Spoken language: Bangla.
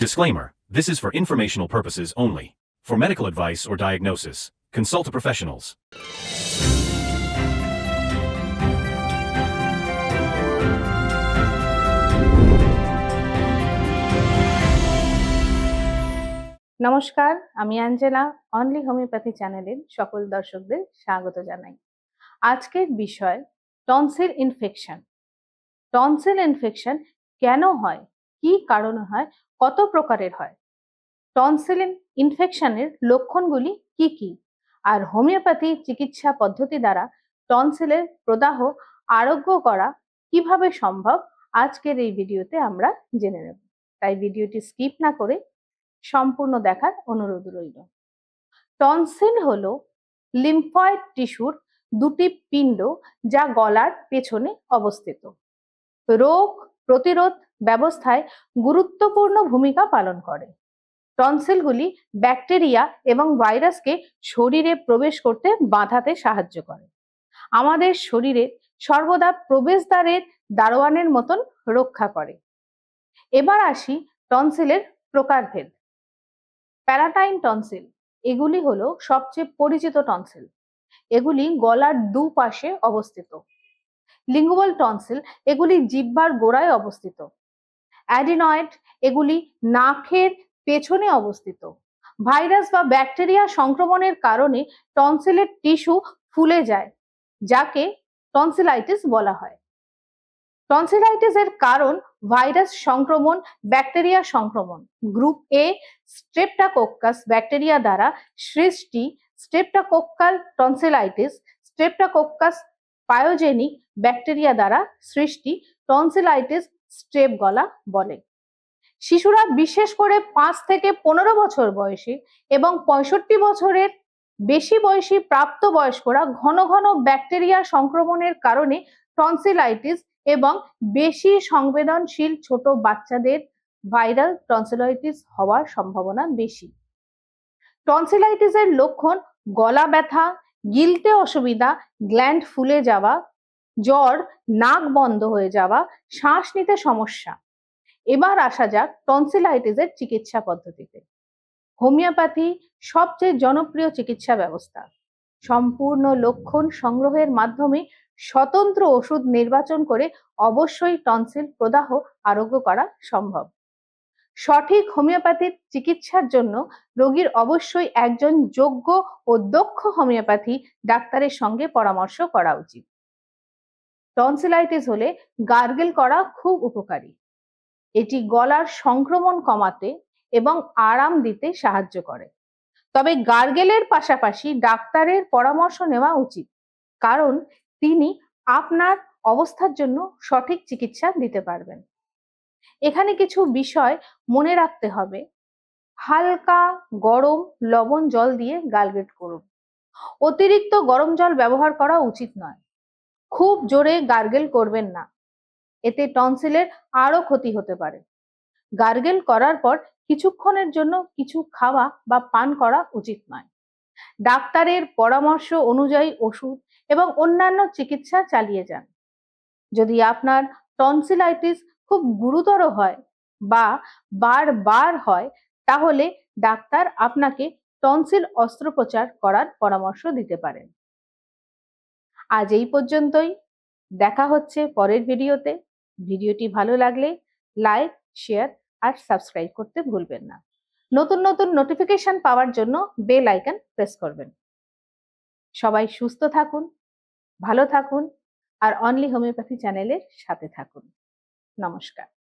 Disclaimer This is for informational purposes only. For medical advice or diagnosis, consult a professionals. নমস্কার আমি অ্যাঞ্জেলা অনলি হোমিওপ্যাথি চ্যানেলের সকল দর্শকদের স্বাগত জানাই আজকের বিষয় টনসিল ইনফেকশন টনসিল ইনফেকশন কেন হয় কি কারণে হয়? কত প্রকারের হয়? টনসিল ইনফেকশনের লক্ষণগুলি কি কি? আর হোমিওপ্যাথি চিকিৎসা পদ্ধতি দ্বারা টনসিলের প্রদাহ আরোগ্য করা কীভাবে সম্ভব? আজকের এই ভিডিওতে আমরা জেনে নেব। তাই ভিডিওটি স্কিপ না করে সম্পূর্ণ দেখার অনুরোধ রইল। টনসিল হল লিম্ফয়েড টিস্যুর দুটি পিণ্ড যা গলার পেছনে অবস্থিত। রোগ প্রতিরোধ ব্যবস্থায় গুরুত্বপূর্ণ ভূমিকা পালন করে। টনসিলগুলি ব্যাকটেরিয়া এবং ভাইরাসকে শরীরে প্রবেশ করতে বাঁধাতে সাহায্য করে। আমাদের শরীরে সর্বদা প্রবেশদ্বারের দারোয়ানের মতন রক্ষা করে। এবার আসি টনসিলের প্রকারভেদ। প্যারাটাইন টনসিল, এগুলি হলো সবচেয়ে পরিচিত টনসিল। এগুলি গলার দুপাশে অবস্থিত। লিঙ্গুয়াল টনসিল, এগুলি জিহ্বার গোড়ায় অবস্থিত। অ্যাডিনয়েড এগুলি নাকের পেছনে অবস্থিত। ভাইরাস বা ব্যাকটেরিয়া সংক্রমণের কারণে টনসিলের টিস্যু ফুলে যায়, যাকে টনসিলাইটিস বলা হয়। টনসিলাইটিসের কারণ ভাইরাস সংক্রমণ, ব্যাকটেরিয়া সংক্রমণ। গ্রুপ এ স্ট্রেপ্টাকোক্কাস ব্যাকটেরিয়া দ্বারা সৃষ্টি streptococcal tonsillitis streptococcus pyogenic bacteria দ্বারা সৃষ্টি টনসিলাইটিস স্ট্রেপ গলা বলে। শিশুরা বিশেষ করে পাঁচ থেকে পনেরো বছর বয়সী এবং পঁয়ষট্টি বছরের বেশি বয়সী প্রাপ্ত বয়স্করা ঘন ঘন ব্যাকটেরিয়া সংক্রমণের কারণে টনসিলাইটিস এবং বেশি সংবেদনশীল ছোট বাচ্চাদের ভাইরাল টনসিলাইটিস হওয়ার সম্ভাবনা বেশি। টনসিলাইটিসের লক্ষণ গলা ব্যথা, গিলতে অসুবিধা গ্ল্যান্ড ফুলে যাওয়া জ্বর, নাক বন্ধ হয়ে যাওয়া, শ্বাস নিতে সমস্যা। এবার আসা যাক টনসিলাইটিসের চিকিৎসা পদ্ধতিতে। হোমিওপ্যাথি সবচেয়ে জনপ্রিয় চিকিৎসা ব্যবস্থা। সম্পূর্ণ লক্ষণ সংগ্রহের মাধ্যমে স্বতন্ত্র ওষুধ নির্বাচন করে অবশ্যই টনসিল প্রদাহ আরোগ্য করা সম্ভব। সঠিক হোমিওপ্যাথির চিকিৎসার জন্য রোগীর অবশ্যই একজন যোগ্য ও দক্ষ হোমিওপ্যাথি ডাক্তারের সঙ্গে পরামর্শ করা উচিত। টনসিলাইটিস হলে গার্গেল করা খুব উপকারী। এটি গলার সংক্রমণ কমাতে এবং আরাম দিতে সাহায্য করে। তবে গার্গেলের পাশাপাশি ডাক্তারের পরামর্শ নেওয়া উচিত, কারণ তিনি আপনার অবস্থার জন্য সঠিক চিকিৎসা দিতে পারবেন। এখানে কিছু বিষয় মনে রাখতে হবে। হালকা গরম লবণ জল দিয়ে গালগেট করুন। অতিরিক্ত গরম জল ব্যবহার করা উচিত নয়। খুব জোরে গার্গেল করবেন না। এতে টনসিলের আরও ক্ষতি হতে পারে। গার্গেল করার পর কিছুক্ষণের জন্য কিছু খাওয়া বা পান করা উচিত নয়। ডাক্তারের পরামর্শ অনুযায়ী ওষুধ এবং অন্যান্য চিকিৎসা চালিয়ে যান। যদি আপনার টনসিলাইটিস খুব গুরুতর হয় বা বারবার হয়, তাহলে ডাক্তার আপনাকে টনসিল অস্ত্রোপচার করার পরামর্শ দিতে পারেন। আজ এই পর্যন্তই। দেখা হচ্ছে পরের ভিডিওতে। ভিডিওটি ভালো লাগলে লাইক, শেয়ার আর সাবস্ক্রাইব করতে ভুলবেন না। নতুন নতুন নোটিফিকেশন পাওয়ার জন্য বেল আইকন প্রেস করবেন। সবাই সুস্থ থাকুন, ভালো থাকুন আর অনলি হোমিওপ্যাথি চ্যানেলের সাথে থাকুন। নমস্কার।